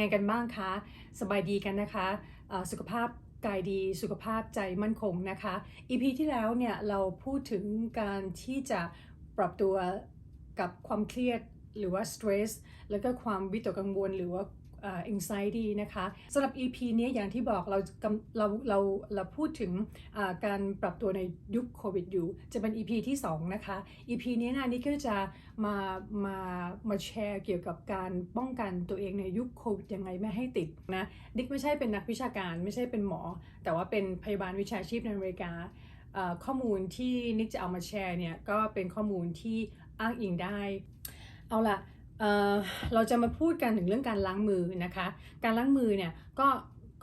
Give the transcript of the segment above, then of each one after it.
ไงกันบ้างคะ สบายดีกันนะคะ สุขภาพกายดี สุขภาพใจมั่นคงนะคะ EP ที่แล้วเนี่ยเราพูดถึงการที่จะปรับตัวกับความเครียดหรือว่า stress แล้วก็ความวิตกกังวลหรือว่า anxiety นะคะสำหรับ EP นี้อย่างที่บอกเราเราเราเราพูดถึงการปรับตัวในยุคโควิดอยู่ จะเป็น EP ที่ 2 นะคะ EP นี้นะนี่ก็จะมามามาแชร์เกี่ยวกับการป้องกันตัวเองในยุคโควิดยังไงไม่ให้ติดนะนิกไม่ใช่เป็นนักวิชาการไม่ใช่เป็นหมอ แต่ว่าเป็นพยาบาลวิชาชีพในอเมริกาข้อมูลที่นิกจะเอามาแชร์เนี่ยก็เป็นข้อมูลที่อ้างอิงได้ เอาละ เเราจะมาพูดกันถึงเรื่องการล้างมือนะคะ การล้างมือเนี่ยก็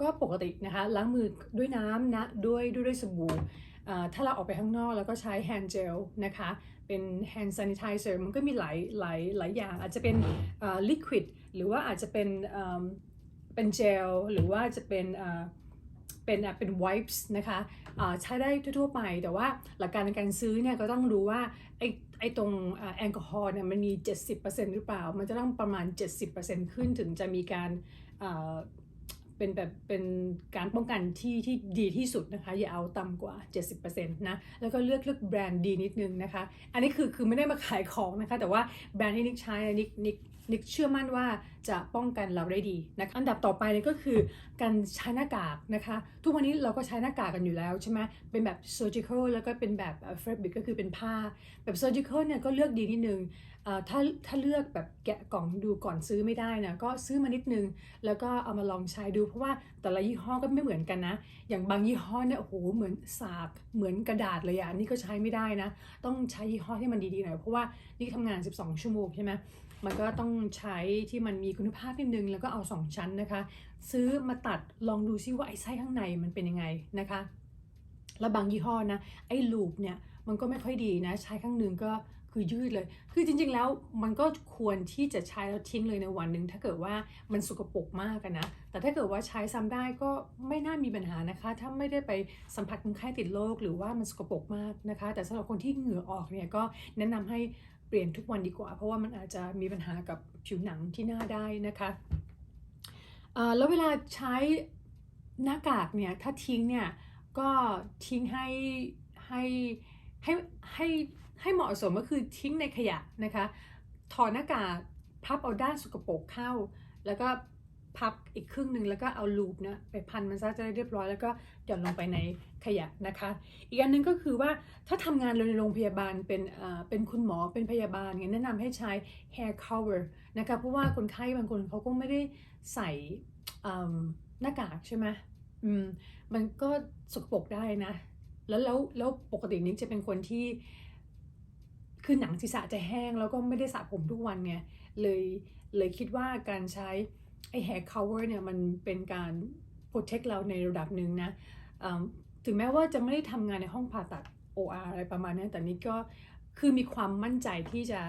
ก็ปกตินะคะล้างมือด้วยน้ำนะด้วยด้วยด้วยสบู่ถ้าเราออกไปข้างนอกแล้วก็ใช้ hand gel นะคะ เป็น hand sanitizer มันก็มีหลายหลายหลายอย่าง อาจจะเป็นเอ่อ liquid หรือว่าอาจจะเป็นเป็นเจลหรือว่าจะเป็น เป็นอะเป็น wipes นะคะอ่าใช้ได้ทั่วๆไป แต่ว่าหลักการในการซื้อเนี่ยก็ต้องรู้ว่าไอ้ไอ้ตรงแอลกอฮอล์เนี่ยมันมี 70%หรือเปล่า มันจะต้องประมาณ 70%ขึ้นถึงจะมีการอ่า เป็นแบบเป็นการป้องกันที่ที่ดีที่สุดนะคะ อย่าเอาต่ำกว่า 70%นะแล้วก็เลือกเลือกแบรนด์ดีนิดนึงนะคะ อันนี้คือคือไม่ได้มาขายของนะคะ แต่ว่าแบรนด์ที่นิกใช้นิกนิกนิกเชื่อมั่นว่าจะป้องกันเราได้ดีนะคะอันดับต่อไปเนี่ยก็คือการใช้หน้ากากนะคะ ทุกวันนี้เราก็ใช้หน้ากากกันอยู่แล้วใช่ไหมเป็นแบบ surgical แล้วก็เป็นแบบ fabric ก็คือเป็นผ้า แบบ surgical เนี่ยก็เลือกดีนิดนึง ถ้าถ้าเลือกแบบแกะกล่องดูก่อนซื้อไม่ได้นะก็ซื้อมานิดนึง แล้วก็เอามาลองใช้ดูเพราะว่าแต่ละยี่ห้อก็ไม่เหมือนกันนะ อย่างบางยี่ห้อเนี่ยโอ้โหเหมือนสากเหมือนกระดาษเลยอะอันนี่ก็ใช้ไม่ได้นะ ต้องใช้ยี่ห้อที่มันดีๆหน่อยเพราะว่านี่ทำงาน 12 ชั่วโมงใช่ไหมมันก็ต้องใช้ที่มันมีคุณภาพนิดนึง แล้วก็เอา 2 ชั้นนะคะ ซื้อมาตัดลองดูซิว่าไอ้ไส้ข้างในมันเป็นยังไงนะคะ แล้วบางยี่ห้อนะไอ้ลูปเนี่ยมันก็ไม่ค่อยดีนะ ใช้ข้างหนึ่งก็ คือยืดเลย คือจริงๆแล้วมันก็ควรที่จะใช้แล้วทิ้งเลยในวันหนึ่งถ้าเกิดว่ามันสกปรกมากนะ แต่ถ้าเกิดว่าใช้ซ้ำได้ก็ไม่น่ามีปัญหานะคะ ถ้าไม่ได้ไปสัมผัสคนไข้ติดโรคหรือว่ามันสกปรกมากนะคะ แต่สำหรับคนที่เหงื่อออกเนี่ยก็แนะนำให้เปลี่ยนทุกวันดีกว่า เพราะว่ามันอาจจะมีปัญหากับผิวหนังที่หน้าได้นะคะแล้วเวลาใช้หน้ากากเนี่ยถ้าทิ้งเนี่ยก็ทิ้งให้ให้ให้ให้ ให้เหมาะสมก็คือทิ้งในขยะนะคะ ถอดหน้ากากพับเอาด้านสกปรกเข้า แล้วก็พับอีกครึ่งหนึ่งแล้วก็เอาลูปเนี่ยไปพันมันซะจะได้เรียบร้อยแล้วก็หย่อนลงไปในขยะนะคะ อีกอันหนึงก็คือว่าถ้าทำงานในโรงพยาบาลเป็นเอ่อเป็นคุณหมอเป็นพยาบาลเนี่ยแนะนำให้ใช้ hair cover นะคะเพราะว่าคนไข้บางคนเขาก็ไม่ได้ใส่หน้ากากใช่ไหมอืมมันก็สกปรกได้นะ แล้วแล้วแล้วปกตินี้จะเป็นคนที่ คือหนังศีรษะจะแห้งแล้วก็ไม่ได้สระผมทุกวันไงเลยเลยคิดว่าการใช้ไอ้ hair cover เนี่ยมันเป็นการ protect เราในระดับหนึ่งนะถึงแม้ว่าจะไม่ได้ทำงานในห้องผ่าตัด OR อะไรประมาณนั้แต่นี่ก็คือมีความมั่นใจที่จะ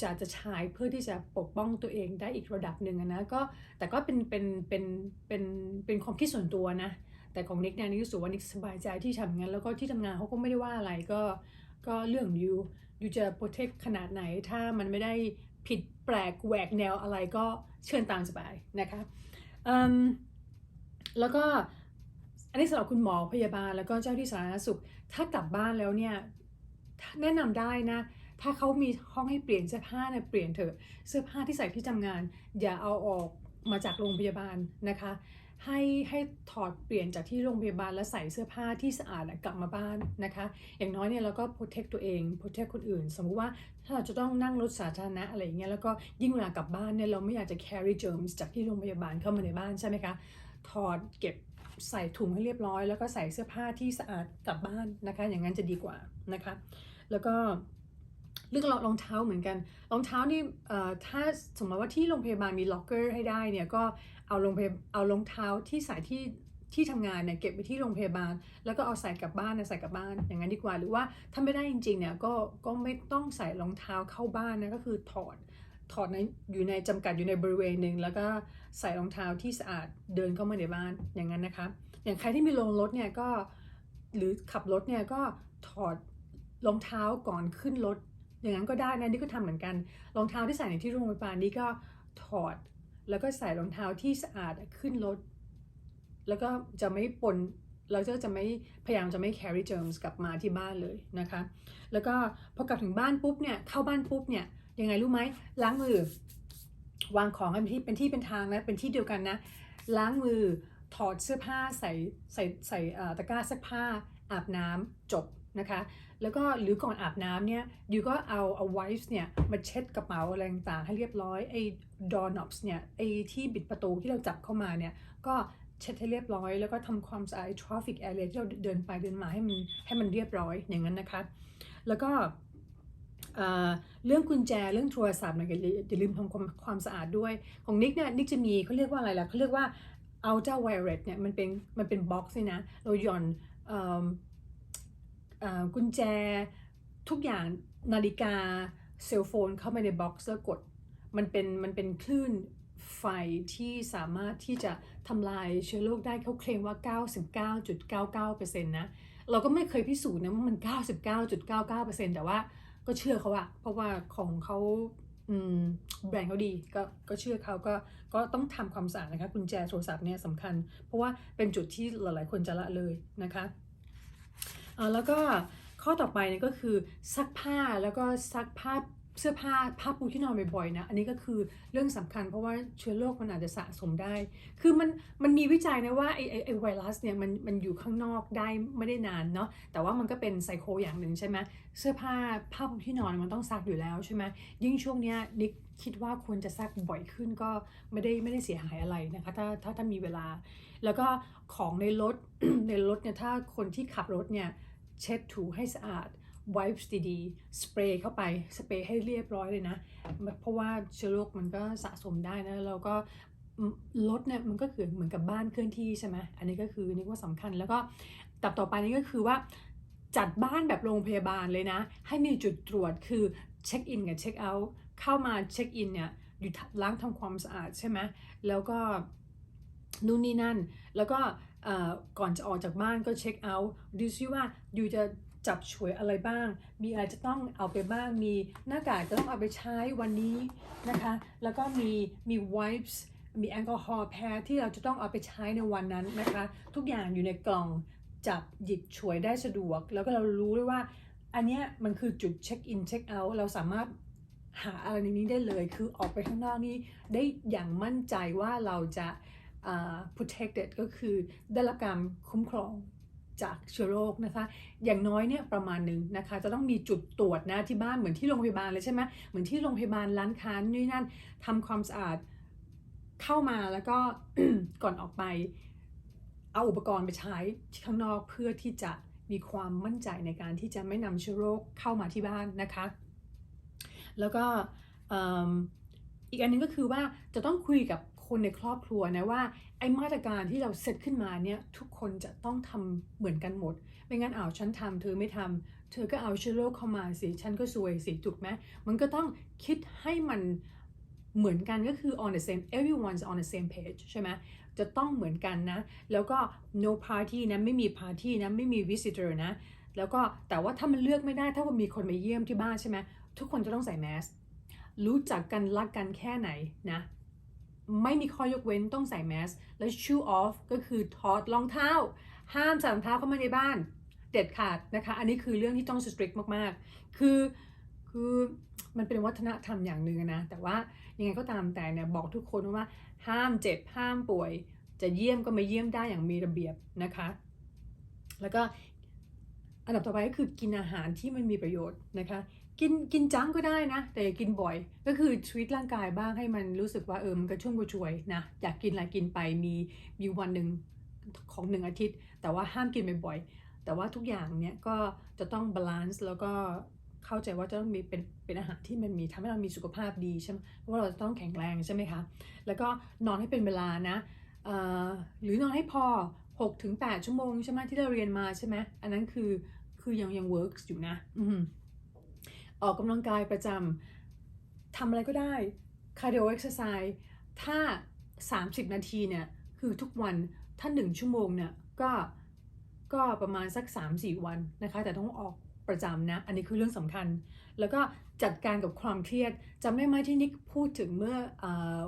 จะจะใช้เพื่อที่จะปกป้องตัวเองได้อีกระดับหนึ่งนะก็แต่ก็เป็นเป็นเป็นเป็นเป็นความคิดส่วนตัวนะ แต่ของนิกเนี่ยนิกรู้สึกว่านิกสบายใจที่ทำงานแล้วก็ที่ทำงานเขาก็ไม่ได้ว่าอะไรก็ ก็เรื่องยูยูจะ protect ขนาดไหน ถ้ามันไม่ได้ผิดแปลกแหวกแนวอะไรก็เชิญตามสบายนะคะแล้วก็อันนี้สำหรับคุณหมอพยาบาลแล้วก็เจ้าที่สาธารณสุข ถ้ากลับบ้านแล้วเนี่ยแนะนำได้นะ ถ้าเขามีห้องให้เปลี่ยนเสื้อผ้าเนี่ยเปลี่ยนเถอะเสื้อผ้าที่ใส่ที่ทำงาน อย่าเอาออกมาจากโรงพยาบาลนะคะ ให้ให้ถอดเปลี่ยนจากที่โรงพยาบาลแล้วใส่เสื้อผ้าที่สะอาดกลับมาบ้านนะคะ อย่างน้อยเนี่ยเราก็ protect ตัวเอง protect คนอื่น สมมุติว่าถ้าเราจะต้องนั่งรถสาธารณะอะไรอย่างเงี้ยแล้วก็ยิ่งเวลากลับบ้านเนี่ยเราไม่อยากจะ carry germs จากที่โรงพยาบาลเข้ามาในบ้านใช่ไหมคะถอดเก็บใส่ถุงให้เรียบร้อย แล้วก็ใส่เสื้อผ้าที่สะอาดกลับบ้านนะคะ อย่างนั้นจะดีกว่านะคะ แล้วก็เรื่องรองเท้าเหมือนกัน รองเท้านี่ถ้าสมมติว่าที่โรงพยาบาลมีล็อกเกอร์ให้ได้เนี่ยก็ เอาโรงพเอารองเท้าที่ใส่ที่ที่ทำงานเนี่ยเก็บไปที่โรงพยาบาล แล้วก็เอาใส่กลับบ้านนะใส่กลับบ้านอย่างนั้นดีกว่า หรือว่าถ้าไม่ได้จริงๆเนี่ยก็ก็ไม่ต้องใส่รองเท้าเข้าบ้านนะก็คือถอดถอดในอยู่ในจำกัดอยู่ในบริเวณหนึ่งแล้วก็ใส่รองเท้าที่สะอาดเดินเข้ามาในบ้านอย่างนั้นนะคะอย่างใครที่มีลงรถเนี่ยก็หรือขับรถเนี่ยก็ถอดรองเท้าก่อนขึ้นรถอย่างนั้นก็ได้นะนี่ก็ทำเหมือนกันรองเท้าที่ใส่ในที่โรงพยาบาลนี่ก็ถอด แล้วก็ใส่รองเท้าที่สะอาดขึ้นรถ แล้วก็จะไม่ปนเราก็จะไม่พยายามจะไม่ carry germs กลับมาที่บ้านเลยนะคะ แล้วก็พอกลับถึงบ้านปุ๊บเนี่ยเข้าบ้านปุ๊บเนี่ยยังไงรู้ไหมล้างมือ วางของให้เป็นที่เป็นที่เป็นทางนะเป็นที่เดียวกันนะ ล้างมือถอดเสื้อผ้าใส่ใส่ใส่ตะกร้าซักผ้าอาบน้ำจบนะคะ แล้วก็หรือก่อนอาบน้ำเนี่ยยูก็เอาเอาไวส์เนี่ยมาเช็ดกระเป๋าอะไรต่างๆให้เรียบร้อยไอ้ดอ r k น็อ s เนี่ยไอ้ที่บิดประตูที่เราจับเข้ามาเนี่ยก็เช็ดให้เรียบร้อย แล้วก็ทำความสะอาดทราฟิกแอเรียที่เราเดินไปเดินมาให้มันให้มันเรียบร้อยอย่างนั้นนะคะ แล้วก็เอ่อเรื่องกุญแจเรื่องโทรศัพท์เนี่ยอย่าลืมทำความความสะอาดด้วย ของนิกเนี่ยนิกจะมีเขาเรียกว่าอะไรล่ะเขาเรียกว่า outer wireless เนี่ยมันเป็นมันเป็นบ็อกซ์นี่นะเราหย่อนเอิ่มเอ่อ กุญแจทุกอย่างนาฬิกาเซลโฟนเข้าไปในบ็อกซ์แล้วกด มันเป็นมันเป็นคลื่นไฟที่สามารถที่จะทำลายเชื้อโรคได้เขาเคลมว่า 99.99%นะเราก็ไม่เคยพิสูจน์นะว่ามัน 99.99%แต่ว่าก็เชื่อเขาอะเพราะว่าของเขาแบรนด์เขาดีก็ก็เชื่อเขาก็ก็ต้องทำความสะอาดนะคะกุญแจโทรศัพท์เนี่ยสำคัญ เพราะว่าเป็นจุดที่หลายๆคนจะละเลยนะคะ แล้วก็ข้อต่อไปเนี่ยก็คือซักผ้าแล้วก็ซักผ้าเสื้อผ้าผ้าปูที่นอนบ่อยๆนะอันนี้ก็คือเรื่องสำคัญเพราะว่าเชื้อโรคมันอาจจะสะสมได้ คือมันมันมีวิจัยนะว่าไอไอไอไวรัสเนี่ยมันมันอยู่ข้างนอกได้ไม่ได้นานเนาะแต่ว่ามันก็เป็นไซโคอย่างหนึ่งใช่ไหมเสื้อผ้าผ้าปูที่นอนมันต้องซักอยู่แล้วใช่ไหมยิ่งช่วงเนี้ยนิกคิดว่าควรจะซักบ่อยขึ้นก็ไม่ได้ไม่ได้เสียหายอะไรนะคะถ้าถ้าถ้ามีเวลา แล้วก็ของในรถในรถเนี่ยถ้าคนที่ขับรถเนี่ย เช็ดถูให้สะอาด wipes ดีๆสเปรย์เข้าไปสเปรย์ให้เรียบร้อยเลยนะ เพราะว่าเชื้อโรคมันก็สะสมได้นะแล้วก็รถเนี่ยมันก็คือเหมือนกับบ้านเคลื่อนที่ใช่ไหมอันนี้ก็คือนี่ว่าสำคัญแล้วก็ตับต่อไปนี่ก็คือว่าจัดบ้านแบบโรงพยาบาลเลยนะ ให้มีจุดตรวจคือเช็คอินกับเช็คเอาท์เข้ามาเช็คอินเนี่ยอยู่ล้างทำความสะอาดใช่ไหมแล้วก็นู่นนี่นั่น แล้วก็ ก่อนจะออกจากบ้านก็เช็คเอาท์ดูซิว่าอยู่จะจับฉวยอะไรบ้าง มีอะไรจะต้องเอาไปบ้าง มีหน้ากากจะต้องเอาไปใช้วันนี้นะคะ แล้วก็มีมี wipes มีแอลกอฮอล์แพรที่เราจะต้องเอาไปใช้ในวันนั้นนะคะ ทุกอย่างอยู่ในกล่องจับหยิบฉวยได้สะดวก แล้วก็เรารู้ด้วยว่า อันเนี้ยมันคือจุดเช็คอินเช็คเอาท์เราสามารถหาอะไรในนี้ได้เลย คือออกไปข้างนอกนี่ได้อย่างมั่นใจว่าเราจะ protected ก็คือได้รับการคุ้มครองจากเชื้อโรคนะคะ อย่างน้อยเนี่ยประมาณหนึ่งนะคะ จะต้องมีจุดตรวจนะที่บ้านเหมือนที่โรงพยาบาลเลยใช่ไหมเหมือนที่โรงพยาบาลร้านค้านี่นั่นทำความสะอาดเข้ามาแล้วก็ก่อนออกไป เอาอุปกรณ์ไปใช้ข้างนอกเพื่อที่จะมีความมั่นใจในการที่จะไม่นำเชื้อโรคเข้ามาที่บ้านนะคะ แล้วก็อีกอันหนึงก็คือว่าจะต้องคุยกับ คนในครอบครัวนะว่าไอ้มาตรการที่เราเซตขึ้นมาเนี่ยทุกคนจะต้องทำเหมือนกันหมด ไม่งั้นเอาฉันทำเธอไม่ทำเธอก็เอาเชื้อโรคเข้ามาสิฉันก็ซวยสิถูกไหมมันก็ต้องคิดให้มันเหมือนกันก็คือ on the same everyone's on the same page ใช่ไหมจะต้องเหมือนกันนะ แล้วก็ no party นะไม่มี party นะไม่มี visitor นะ แล้วก็แต่ว่าถ้ามันเลือกไม่ได้ถ้าว่ามีคนมาเยี่ยมที่บ้านใช่ไหมทุกคนจะต้องใส่แมสรู้จักกันรักกันแค่ไหนนะ ไม่มีข้อยกเว้นต้องใส่แมส และ shoe off ก็คือถอดรองเท้า ห้ามใส่รองเท้าเข้ามาในบ้าน เด็ดขาดนะคะ อันนี้คือเรื่องที่ต้อง strict มากๆ คือคือมันเป็นวัฒนธรรมอย่างหนึ่งนะ แต่ว่ายังไงก็ตามแต่เนี่ยบอกทุกคนว่าห้ามเจ็บห้ามป่วย จะเยี่ยมก็มาเยี่ยมได้อย่างมีระเบียบนะคะ แล้วก็อันดับต่อไปก็คือกินอาหารที่มันมีประโยชน์นะคะ กินกินจังก็ได้นะ แต่อย่ากินบ่อย ก็คือทวีตร่างกายบ้างให้มันรู้สึกว่าเออมันกระชุ่มกระชวยนะอยากกินอะไรกินไปมีมีวันหนึ่งของหนึ่งอาทิตย์ แต่ว่าห้ามกินบ่อยๆแต่ว่าทุกอย่างเนี่ยก็จะต้องบาลานซ์แล้วก็เข้าใจว่าจะต้องมีเป็นเป็นอาหารที่มันมีทำให้เรามีสุขภาพดีใช่ไหมเพราะว่าเราจะต้องแข็งแรงใช่ไหมคะแล้วก็นอนให้เป็นเวลานะเอ่อหรือนอนให้พอ6ถึง8ชั่วโมงใช่ไหมที่เราเรียนมาใช่ไหมอันนั้นคือคือยังยัง works อยู่นะ อื ออกกำลังกายประจำทำอะไรก็ได้ cardio exercise ถ้า 30 นาทีเนี่ย คือทุกวันถ้า 1 ชั่วโมงเนี่ย ก็ก็ประมาณสัก 3-4 วันนะคะ แต่ต้องออกประจำนะ อันนี้คือเรื่องสำคัญ แล้วก็จัดการกับความเครียดจำได้ไหมที่นิกพูดถึงเมื่อออ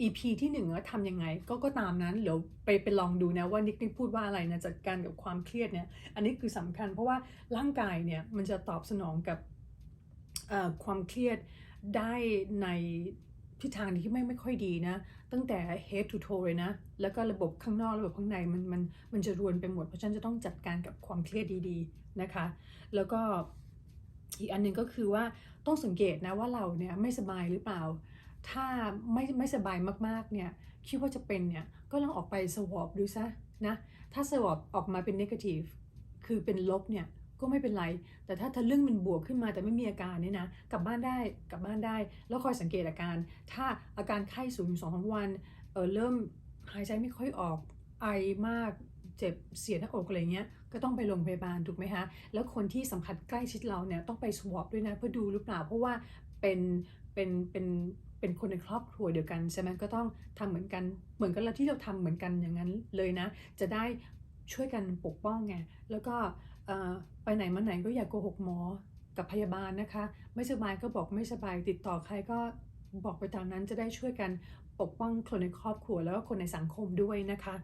EP ที่หนึ่งว่าทำยังไงก็ก็ตามนั้นเดี๋ยวไปไปลองดูนะว่านิกนิกพูดว่าอะไรนะจัดการกับความเครียดเนี่ยอันนี้คือสำคัญเพราะว่าร่างกายเนี่ยมันจะตอบสนองกับ ความเครียดได้ในทิศทางที่ไม่ไม่ค่อยดีนะ ตั้งแต่ head to toe เลยนะ แล้วก็ระบบข้างนอกระบบข้างในมันมันมันจะรวนไปหมด เพราะฉะนันจะต้องจัดการกับความเครียดดีๆนะคะ แล้วก็อีกอันหนึ่งก็คือว่าต้องสังเกตนะว่าเราเนี่ยไม่สบายหรือเปล่า ถ้าไม่ไม่สบายมากๆเนี่ยคิดว่าจะเป็นเนี่ยก็ลองออกไปสวอปดูซะนะ ถ้าสวอปออกมาเป็น negative คือเป็นลบเนี่ย ก็ไม่เป็นไร แต่ถ้าทะลึ่งเป็นบวกขึ้นมาแต่ไม่มีอาการเนี่ยนะกลับบ้านได้กลับบ้านได้ แล้วคอยสังเกตอาการ ถ้าอาการไข้สูงอยู่สองสามวันเออเริ่มหายใจไม่ค่อยออกไอมากเจ็บเสียหน้าอกอะไรเงี้ยก็ต้องไปโรงพยาบาลถูกไหมคะแล้วคนที่สัมผัสใกล้ชิดเราเนี่ยต้องไปสวอปด้วยนะเพื่อดูหรือเปล่า เพราะว่าเป็นเป็นเป็นเป็นคนในครอบครัวเดียวกันใช่ไหมก็ต้องทำเหมือนกันเหมือนกันแล้วที่เราทำเหมือนกันอย่างนั้นเลยนะ จะได้ช่วยกันปกป้องไงแล้วก็ ไปไหนมาไหนก็อย่าโกหกหมอกับพยาบาลนะคะ ไม่สบายก็บอกไม่สบายติดต่อใครก็บอกไปตามนั้นจะได้ช่วยกันปกป้องคนในครอบครัวแล้วก็คนในสังคมด้วยนะคะ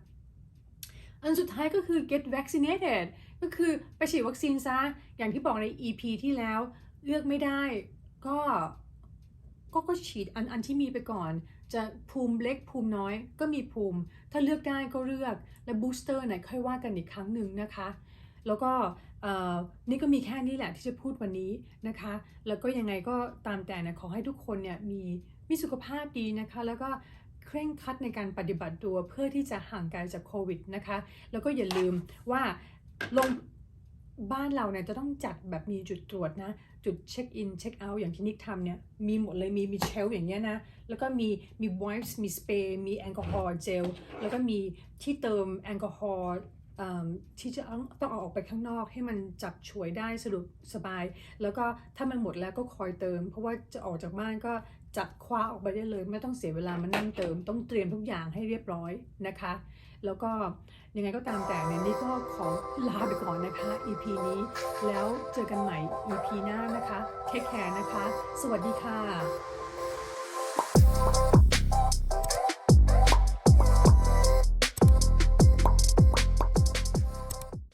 อันสุดท้ายก็คือ get vaccinated ก็คือไปฉีดวัคซีนซะ อย่างที่บอกใน EP ที่แล้วเลือกไม่ได้ก็ก็ก็ฉีดอันอันที่มีไปก่อน จะภูมิเล็กภูมิน้อยก็มีภูมิ ถ้าเลือกได้ก็เลือก และบูสเตอร์เนี่ยค่อยว่ากันอีกครั้งหนึ่งนะคะ แล้วก็นี่ก็มีแค่นี้แหละที่จะพูดวันนี้นะคะ แล้วก็ยังไงก็ตามแต่นะขอให้ทุกคนเนี่ยมีมีสุขภาพดีนะคะ แล้วก็เคร่งครัดในการปฏิบัติตัวเพื่อที่จะห่างไกลจากโควิดนะคะ แล้วก็อย่าลืมว่าลงบ้านเราเนี่ยจะต้องจัดแบบมีจุดตรวจนะ จุดเช็คอินเช็คเอาท์อย่างที่นิกทำเนี่ยมีหมดเลยมีมีเชลฟ์อย่างเงี้ยนะ แล้วก็มีมี wipes มีสเปรย์มีแอลกอฮอล์เจลแล้วก็มีที่เติมแอลกอฮอล์ ที่จะต้ององเอาออกไปข้างนอกให้มันจับฉวยได้สะดวกสบาย แล้วก็ถ้ามันหมดแล้วก็คอยเติม เพราะว่าจะออกจากบ้านก็จับคว้าออกไปได้เลย ไม่ต้องเสียเวลามานั่งเติม ต้องเตรียมทุกอย่างให้เรียบร้อยนะคะ แล้วก็ยังไงก็ตามแต่เนี่ยนี่ก็ขอลาไปก่อนนะคะ EP นี้ แล้วเจอกันใหม่ EP หน้านะคะเทคแคร์นะคะ สวัสดีค่ะ